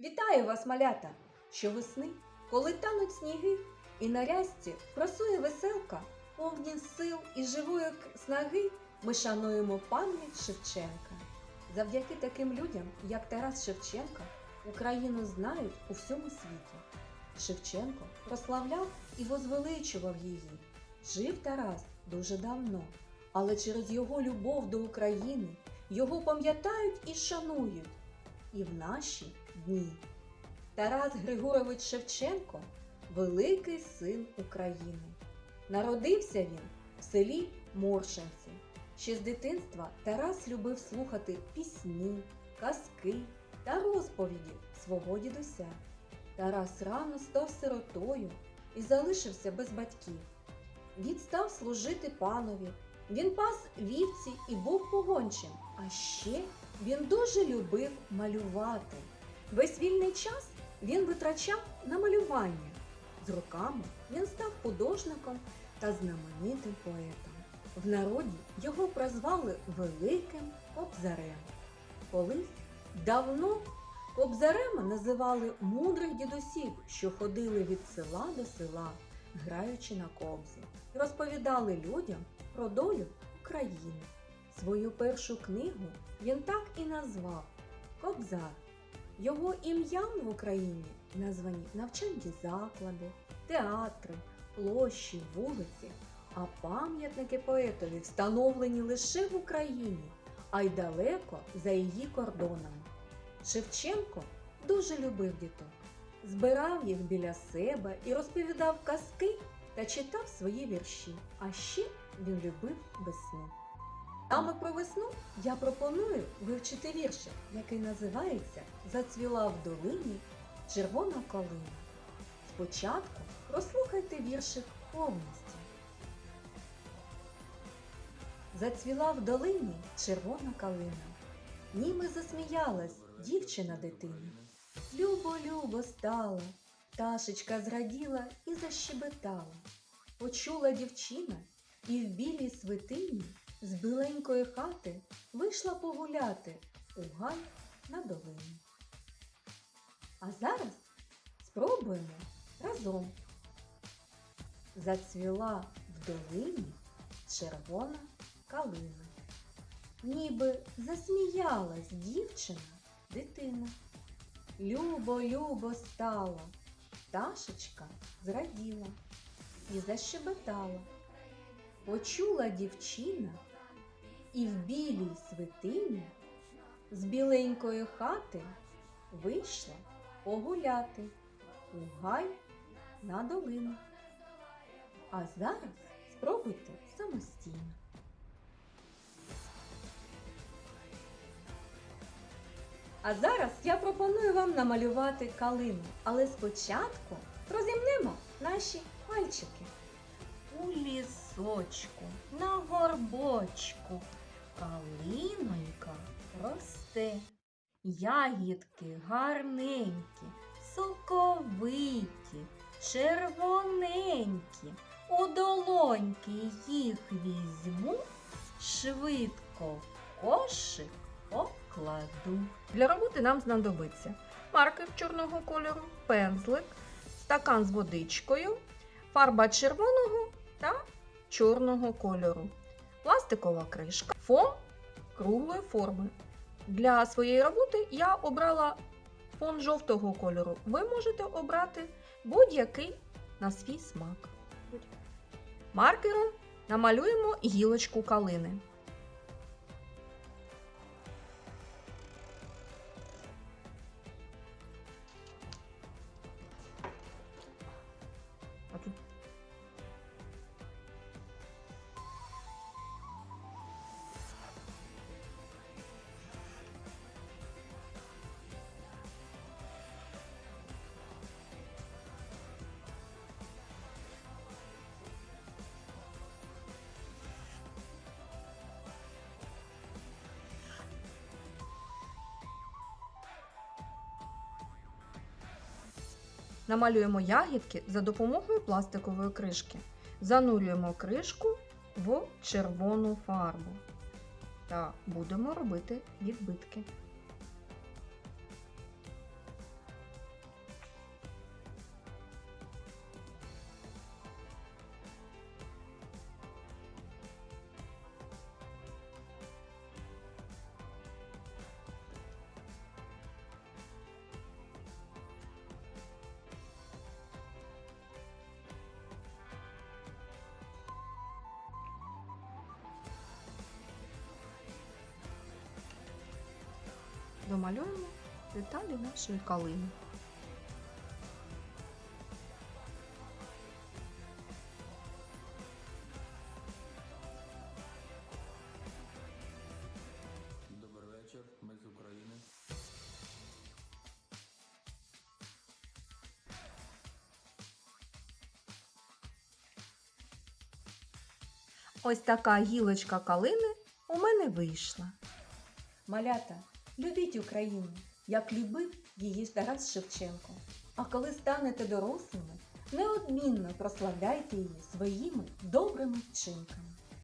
Вітаю вас, малята! Щовесни, коли тануть сніги, і на рязці просує веселка, повні сил і живої снаги, ми шануємо пам'ять Шевченка. Завдяки таким людям, як Тарас Шевченка, Україну знають у всьому світі. Шевченко прославляв і возвеличував її. Жив Тарас дуже давно, але через його любов до України його пам'ятають і шанують і в наші дні. Тарас Григорович Шевченко великий син України. Народився він в селі Моршинці. Ще з дитинства Тарас любив слухати пісні, казки та розповіді свого дідуся. Тарас рано став сиротою і залишився без батьків. Він став служити панові. Він пас вівці і був погончим. А ще він дуже любив малювати. Весь вільний час він витрачав на малювання. З роками він став художником та знаменитим поетом. В народі його прозвали Великим Кобзарем. Колись давно Кобзарема називали мудрих дідусів, що ходили від села до села, граючи на кобзі, і розповідали людям про долю України. Свою першу книгу він так і назвав Кобзар. Його ім'ям в Україні названі навчальні заклади, театри, площі, вулиці, а пам'ятники поетові встановлені лише в Україні, а й далеко за її кордонами. Шевченко дуже любив діток, збирав їх біля себе і розповідав казки та читав свої вірші. А ще він любив весну. Саме про весну я пропоную вивчити віршик, який називається Зацвіла в долині червона калина. Спочатку прослухайте віршик повністю. Зацвіла в долині червона калина. Німи засміялась дівчина дитина. Любо-любо стало, пташечка зраділа і защебетала. Почула дівчина і в білій свитині з біленької хати вийшла погуляти у гай на долину. А зараз спробуємо разом. Зацвіла в долині червона калина. Ніби засміялась дівчина дитина. Любо-любо стало, пташечка зраділа і защебетала. Почула дівчина і в білій свитині з біленької хати вийшла погуляти у гай на долину. А зараз спробуйте самостійно. А зараз я пропоную вам намалювати калину, але спочатку розімнемо наші пальчики. У лісочку, на горбочку, калинонька росте. Ягідки гарненькі, соковиті, червоненькі. У долоньки їх візьму, швидко в кошик покладу. Для роботи нам знадобиться маркер чорного кольору, пензлик, стакан з водичкою, фарба червоного та чорного кольору, пластикова кришка, фон круглої форми. Для своєї роботи я обрала фон жовтого кольору. Ви можете обрати будь-який на свій смак. Маркером намалюємо гілочку калини. Намалюємо ягідки за допомогою пластикової кришки. Занурюємо кришку в червону фарбу та будемо робити відбитки. Домалюємо деталі нашої калини. Добрий вечір, ми з України. Ось така гілочка калини у мене вийшла. Малята, любіть Україну, як любив її Тарас Шевченко. А коли станете дорослими, неодмінно прославляйте її своїми добрими вчинками.